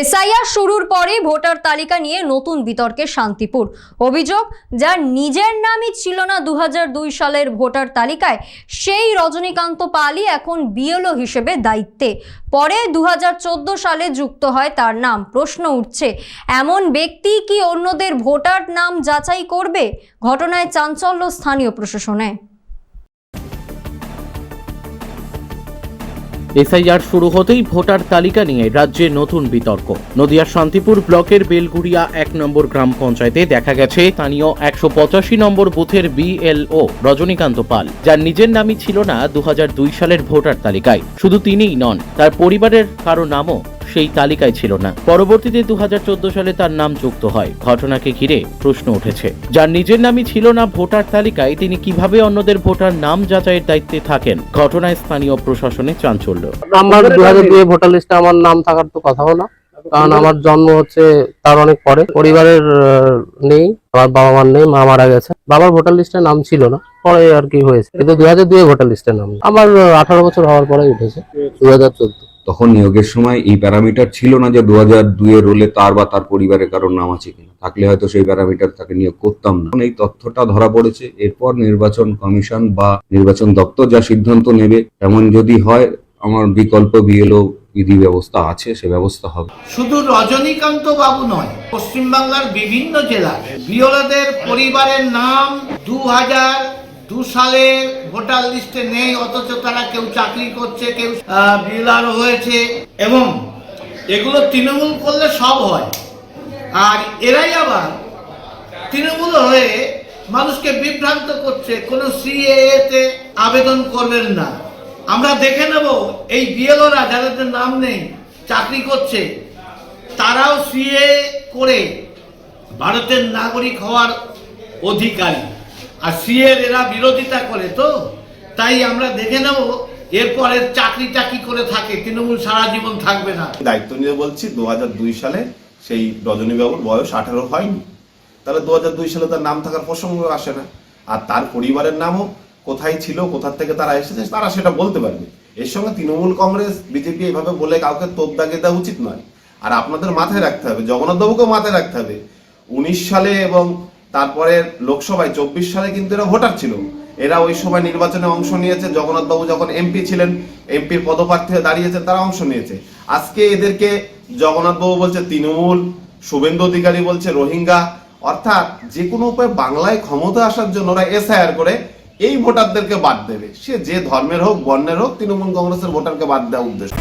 S I R শুরুর পরে voter তালিকা নিয়ে নতুন বিতর্কে শান্তিপুর। অভিযোগ যার নিজের নামই ছিল না দু হাজার দুই সালের ভোটার তালিকায়, সেই রজনীকান্ত পালই এখন বিএলও হিসেবে দায়িত্বে। পরে দু হাজার চোদ্দ সালে যুক্ত হয় তার নাম। প্রশ্ন উঠছে, এমন ব্যক্তি কি অন্যদের ভোটার নাম যাচাই করবে? ঘটনায় চাঞ্চল্য স্থানীয় প্রশাসনে। এসআইআর শুরু হতেই ভোটার তালিকা নিয়ে রাজ্যে নতুন বিতর্ক। নদিয়ার শান্তিপুর ব্লকের বেলগুড়িয়া এক নম্বর গ্রাম পঞ্চায়েতে দেখা গেছে স্থানীয় একশো পঁচাশি নম্বর বুথের বিএলও রজনীকান্ত পাল, যার নিজের নামই ছিল না দু হাজার দুই সালের ভোটার তালিকায়। শুধু তিনিই নন, তার পরিবারের কারও নামও সেই তালিকায় ছিল না। পরবর্তীতে দু সালে তার নাম যুক্ত হয়। ঘটনাকে ঘিরে প্রশ্ন উঠেছে। যার নিজের নামই ছিল না ভোটার তালিকায় তিনি কীভাবে অন্যদের ভোটার নাম যাচাইয়ের দায়িত্বে থাকেন? ঘটনায় স্থানীয় প্রশাসনে চাঞ্চল্য। নাম্বার দু হাজার ভোটার লিস্টে আমার নাম থাকার তো কথাও না। কারণ আমার জন্ম হচ্ছে তার অনেক পরে। পরিবারের আহ, নেই আমার বাবা মার নেই মা মারা গেছে। বাবার ভোটার লিস্টে নাম ছিল না। পরে আর কি হয়েছে। কিন্তু দুই হাজার দুই ভোটার লিস্টে নাম আমার আঠারো বছর হওয়ার পরে উঠেছে। দুই হাজার চোদ্দ। তখন নিয়োগের সময় এই প্যারামিটার ছিল না যে দু হাজার রোলে তার বা তার পরিবারের কারোর নাম আছে কিনা। থাকলে হয়তো সেই প্যারামিটার তাকে নিয়োগ করতাম না। এই তথ্যটা ধরা পড়েছে। এরপর নির্বাচন কমিশন বা নির্বাচন দপ্তর যা সিদ্ধান্ত নেবে, এমন যদি হয়, আমার বিকল্প বিএলও বিধি ব্যবস্থা আছে, সে ব্যবস্থা হবে। শুধু রজনীকান্ত বাবু নয়, পশ্চিমবাংলার বিভিন্ন জেলায় বিওলাদের পরিবারের নাম দু হাজার দু সালে ভোটার লিস্টে নেই, অথচ তারা কেউ চাকরি করছে, কেউ বিএলআর হয়েছে, এবং এগুলো তৃণমূল করলে সব হয়। আর এরাই আবার তৃণমূল হয়ে মানুষকে বিভ্রান্ত করছে, কোনো সিএএ তে আবেদন করবেন না। আমরা দেখে নেব, এই বিএলওরা যাদের নাম নেই, চাকরি করছে, তারাও সিএ করে ভারতের নাগরিক হওয়ার অধিকারী। আর সিএর এরা বিরোধিতা করে তো, তাই আমরা দেখে নেব, এরপরে চাকরি চাকরি করে থাকে, তৃণমূল সারা জীবন থাকবে না। দায়িত্ব নিয়ে বলছি, দু হাজার দুই সালে সেই রজনীবাবুর বয়স আঠারো হয়নি। তাহলে দু হাজার দুই সালে তার নাম থাকার প্রসঙ্গ আসে না। আর তার পরিবারের নামও কোথায় ছিল কোথা থেকে তারা এসেছে, তারা সেটা বলতে পারবে। এর সঙ্গে তৃণমূল কংগ্রেস, বিজেপি এইভাবে বলে কাউকে তোপ দাগে দেওয়া উচিত নয়। আর আপনাদের মাথায় রাখতে হবে জগন্নাথ বাবুকেও মাথায় রাখতে হবে, উনিশ সালে এবং তারপরে লোকসভায় চব্বিশ সালে কিন্তু এরা ভোটার ছিল। এরা ওই সময় নির্বাচনে অংশ নিয়েছে। জগন্নাথ বাবু যখন এমপি ছিলেন এমপির পদপ্রার্থী হয়ে দাঁড়িয়েছেন, তারা অংশ নিয়েছে। আজকে এদেরকে জগন্নাথ বাবু বলছে তৃণমূল, শুভেন্দু অধিকারী বলছে রোহিঙ্গা। অর্থাৎ যে কোনো উপায়ে বাংলায় ক্ষমতা আসার জন্য ওরা এসআইআর করে এই ভোটারদেরকে বাদ দেবে। সে যে ধর্মের হোক, বর্ণের হোক, তৃণমূল কংগ্রেসের ভোটারকে বাদ দেওয়া উদ্দেশ্য।